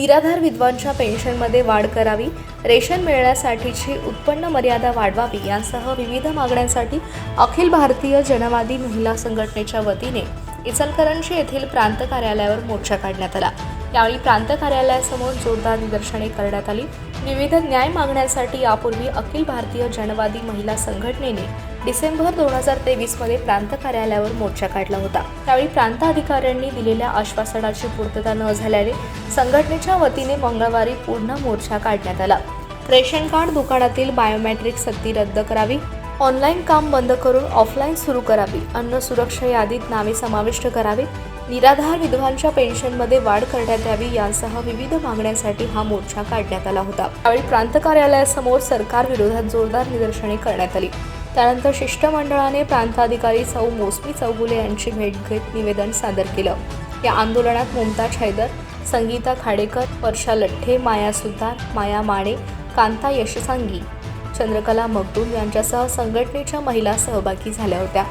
निराधार विधवांच्या पेन्शनमध्ये वाढ करावी रेशन मिळण्यासाठीची उत्पन्न मर्यादा वाढवावी यासह विविध मागण्यांसाठी अखिल भारतीय जनवादी महिला संघटनेच्या वतीने इचलकरंजी येथील प्रांत कार्यालयावर मोर्चा काढण्यात आला. यावेळी प्रांत कार्यालयासमोर जोरदार निदर्शने करण्यात आली. विविध न्याय मागण्यासाठी यापूर्वी अखिल भारतीय जनवादी महिला संघटनेने डिसेंबर दोन हजार तेवीसमध्ये प्रांत कार्यालयावर मोर्चा काढला होता. त्यावेळी प्रांत अधिकाऱ्यांनी दिलेल्या आश्वासनाची पूर्तता न झाल्याने संघटनेच्या वतीने मंगळवारी पूर्ण मोर्चा काढण्यात आला. रेशन कार्ड दुकानातील बायोमॅट्रिक सक्ती रद्द करावी ऑनलाईन काम बंद करून ऑफलाईन सुरू करावी. अन्न सुरक्षा यादीत नावे समाविष्ट करावीत. निराधार विधवांच्या पेन्शनमध्ये वाढ करण्यात यावी यांसह विविध मागण्यांसाठी हा मोर्चा काढण्यात आला होता. यावेळी प्रांत कार्यालयासमोर सरकार विरोधात जोरदार निदर्शने करण्यात आली. त्यानंतर शिष्टमंडळाने प्रांताधिकारी सौ मोसमी चौगुले यांची भेट घेत निवेदन सादर केलं. या आंदोलनात मुमताज हैदर संगीता खाडेकर वर्षा लठ्ठे माया सुतार माया माने कांता यशसांगी चंद्रकला मगदूम यांच्यासह संघटनेच्या महिला सहभागी झाल्या होत्या.